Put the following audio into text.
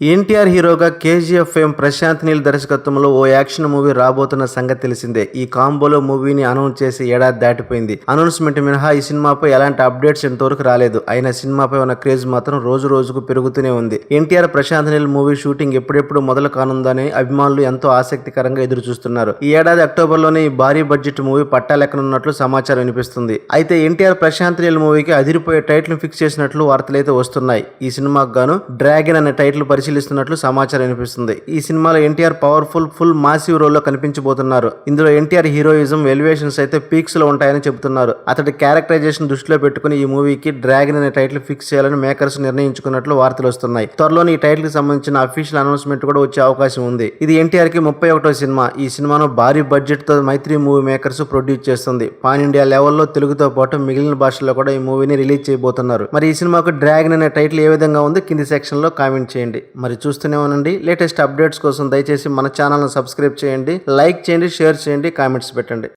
ఎన్టీఆర్ హీరోగా KGF fame Prashanth Neel దర్శకత్వంలో ఓ action movie రాబోతున్న సంగతి తెలిసిందే. ఈ కాంబోలో మూవీని అనౌన్స్ చేసి ఏడాది దాటిపోయింది. అనౌన్స్మెంట్ మినహా ఈ సినిమాపై ఎలాంటి అప్డేట్స్ ఇంతవరకు రాలేదు. అయినా సినిమాపై ఉన్న క్రేజ్ మాత్రం రోజు రోజుకు పెరుగుతూనే ఉంది. NTR Prashanth Neel movie shooting ఎప్పుడెప్పుడు మొదలు కానుందని అభిమానులు ఎంతో ఆసక్తికరంగా ఎదురు చూస్తున్నారు ఈ ఏడాది అక్టోబర్లోనే ఈ భారీ బడ్జెట్ మూవీ పట్టాలెక్కనున్నట్లు సమాచారం వినిపిస్తుంది. అయితే ఎన్టీఆర్ ప్రశాంత్ నీల్ మూవీకి అదిరిపోయే టైటిల్ ఫిక్స్ చేసినట్లు వార్తలైతే వస్తున్నాయి. ఈ సినిమాకు గాను డ్రాగన్ అనే టైటిల్ పరిశీలిస్తున్నట్లు సమాచారం వినిపిస్తుంది. ఈ సినిమాలో ఎన్టీఆర్ పవర్ఫుల్ ఫుల్ మాసివ్ రోల్లో కనిపించబోతున్నారు. ఇందులో ఎన్టీఆర్ హీరోయిజం ఎలివేషన్స్ అయితే పీక్స్లో ఉంటాయని చెబుతున్నారు. అతడి క్యారెక్టరైజేషన్ దృష్టిలో పెట్టుకుని ఈ మూవీకి డ్రాగన్ అనే టైటిల్ ఫిక్స్ చేయాలని మేకర్స్ నిర్ణయించుకున్నట్లు వార్తలు వస్తున్నాయి. త్వరలోనే ఈ టైటిల్కి సంబంధించిన అఫీషియల్ అనౌన్స్మెంట్ కూడా వచ్చే అవకాశం ఉంది. ఇది ఎన్టీఆర్కి ముప్పై ఒకటో సినిమా. ఈ సినిమాను భారీ బడ్జెట్తో మైత్రి మూవీ మేకర్స్ ప్రొడ్యూస్ చేస్తుంది. పాన్ ఇండియా లెవెల్లో తెలుగుతో పాటు మిగిలిన భాషల్లో కూడా ఈ మూవీని రిలీజ్ చేయబోతున్నారు. మరి ఈ సినిమాకు డ్రాగన్ అనే టైటిల్ ఏ విధంగా ఉంది? కింది సెక్షన్లో కామెంట్ చేయండి. మరి చూస్తూనే ఉండండి. లేటెస్ట్ అప్డేట్స్ కోసం దయచేసి మన ఛానల్ను సబ్స్క్రైబ్ చేయండి. లైక్ చేయండి షేర్ చేయండి కామెంట్స్ పెట్టండి.